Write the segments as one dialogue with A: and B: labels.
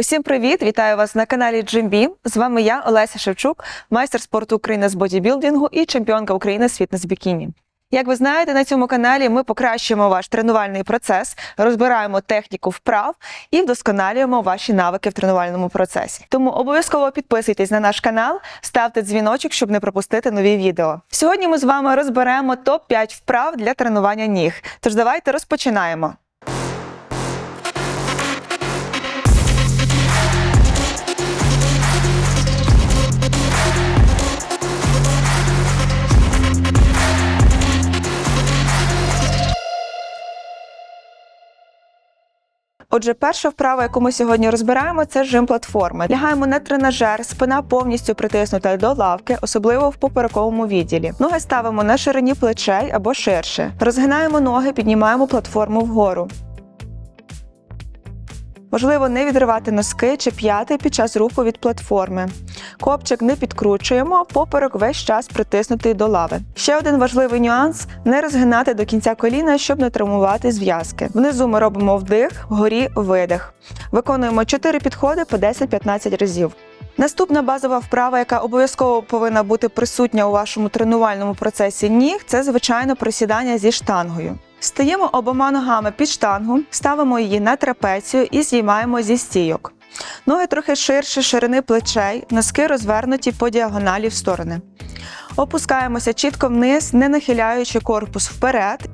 A: Усім привіт! Вітаю вас на каналі Джимбі. З вами я, Олеся Шевчук, майстер спорту України з бодібілдингу і чемпіонка України з фітнес-бікіні. Як ви знаєте, на цьому каналі ми покращуємо ваш тренувальний процес, розбираємо техніку вправ і вдосконалюємо ваші навики в тренувальному процесі. Тому обов'язково підписуйтесь на наш канал, ставте дзвіночок, щоб не пропустити нові відео. Сьогодні ми з вами розберемо топ-5 вправ для тренування ніг. Тож давайте розпочинаємо. Отже, перша вправа, яку ми сьогодні розбираємо, це жим платформи. Лягаємо на тренажер, спина повністю притиснута до лавки, особливо в поперековому відділі. Ноги ставимо на ширині плечей або ширше. Розгинаємо ноги, піднімаємо платформу вгору. Важливо не відривати носки чи п'яти під час руху від платформи. Копчик не підкручуємо, поперек весь час притиснутий до лави. Ще один важливий нюанс не розгинати до кінця коліна, щоб не травмувати зв'язки. Внизу ми робимо вдих, вгорі видих. Виконуємо 4 підходи по 10-15 разів. Наступна базова вправа, яка обов'язково повинна бути присутня у вашому тренувальному процесі ніг, це звичайно присідання зі штангою. Стаємо обома ногами під штангу, ставимо її на трапецію і знімаємо зі стійок. Ноги трохи ширше ширини плечей, носки розвернуті по діагоналі в сторони. Опускаємося чітко вниз, не нахиляючи корпус вперед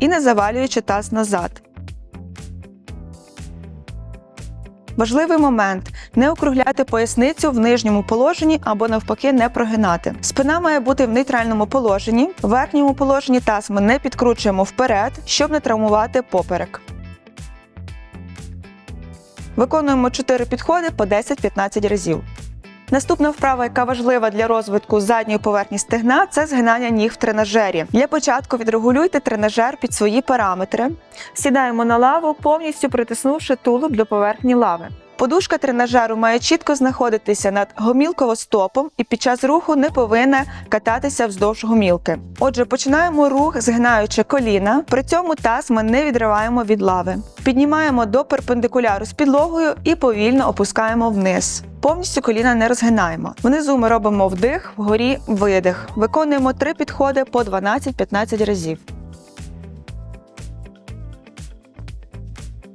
A: і не завалюючи таз назад. Важливий момент не округляти поясницю в нижньому положенні або навпаки не прогинати. Спина має бути в нейтральному положенні. В верхньому положенні таз ми не підкручуємо вперед, щоб не травмувати поперек. Виконуємо 4 підходи по 10-15 разів. Наступна вправа, яка важлива для розвитку задньої поверхні стегна, це згинання ніг в тренажері. Для початку відрегулюйте тренажер під свої параметри. Сідаємо на лаву, повністю притиснувши тулуб до поверхні лави. Подушка тренажеру має чітко знаходитися над гомілково-стопом і під час руху не повинна кататися вздовж гомілки. Отже, починаємо рух, згинаючи коліна. При цьому таз ми не відриваємо від лави. Піднімаємо до перпендикуляру з підлогою і повільно опускаємо вниз. Повністю коліна не розгинаємо. Внизу ми робимо вдих, вгорі видих. Виконуємо три підходи по 12-15 разів.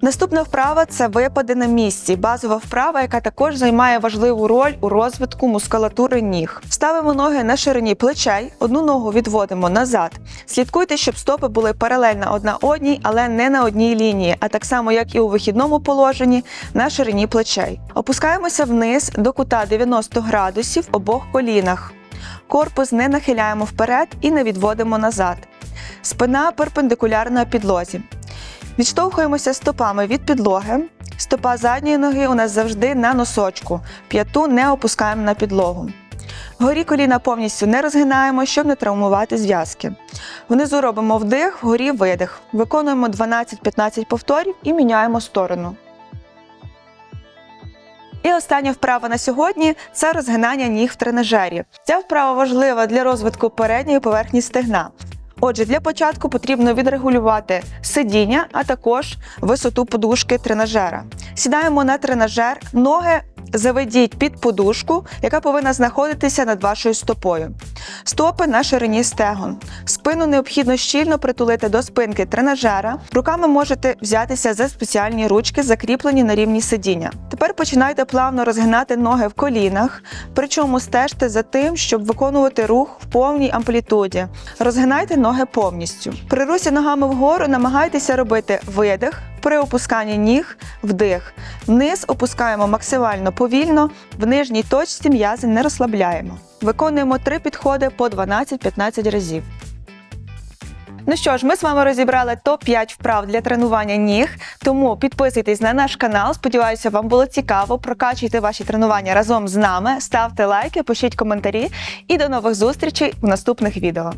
A: Наступна вправа це випади на місці. Базова вправа, яка також займає важливу роль у розвитку мускулатури ніг. Ставимо ноги на ширині плечей, одну ногу відводимо назад. Слідкуйте, щоб стопи були паралельно одна одній, але не на одній лінії, а так само, як і у вихідному положенні, на ширині плечей. Опускаємося вниз до кута 90 градусів обох колінах. Корпус не нахиляємо вперед і не відводимо назад. Спина перпендикулярна підлозі. Відштовхуємося стопами від підлоги. Стопа задньої ноги у нас завжди на носочку. П'яту не опускаємо на підлогу. Вгорі коліна повністю не розгинаємо, щоб не травмувати зв'язки. Внизу робимо вдих, вгорі видих. Виконуємо 12-15 повторів і міняємо сторону. І остання вправа на сьогодні це розгинання ніг в тренажері. Ця вправа важлива для розвитку передньої поверхні стегна. Отже, для початку потрібно відрегулювати сидіння, а також висоту подушки тренажера. Сідаємо на тренажер, ноги заведіть під подушку, яка повинна знаходитися над вашою стопою. Стопи на ширині стегон. Спину необхідно щільно притулити до спинки тренажера. Руками можете взятися за спеціальні ручки, закріплені на рівні сидіння. Тепер починайте плавно розгинати ноги в колінах, причому стежте за тим, щоб виконувати рух в повній амплітуді. Розгинайте ноги повністю. При русі ногами вгору намагайтеся робити видих. При опусканні ніг вдих. Вниз опускаємо максимально повільно, в нижній точці м'язи не розслабляємо. Виконуємо три підходи по 12-15 разів. Ну що ж, ми з вами розібрали топ-5 вправ для тренування ніг. Тому підписуйтесь на наш канал. Сподіваюся, вам було цікаво. Прокачуйте ваші тренування разом з нами. Ставте лайки, пишіть коментарі і до нових зустрічей в наступних відео.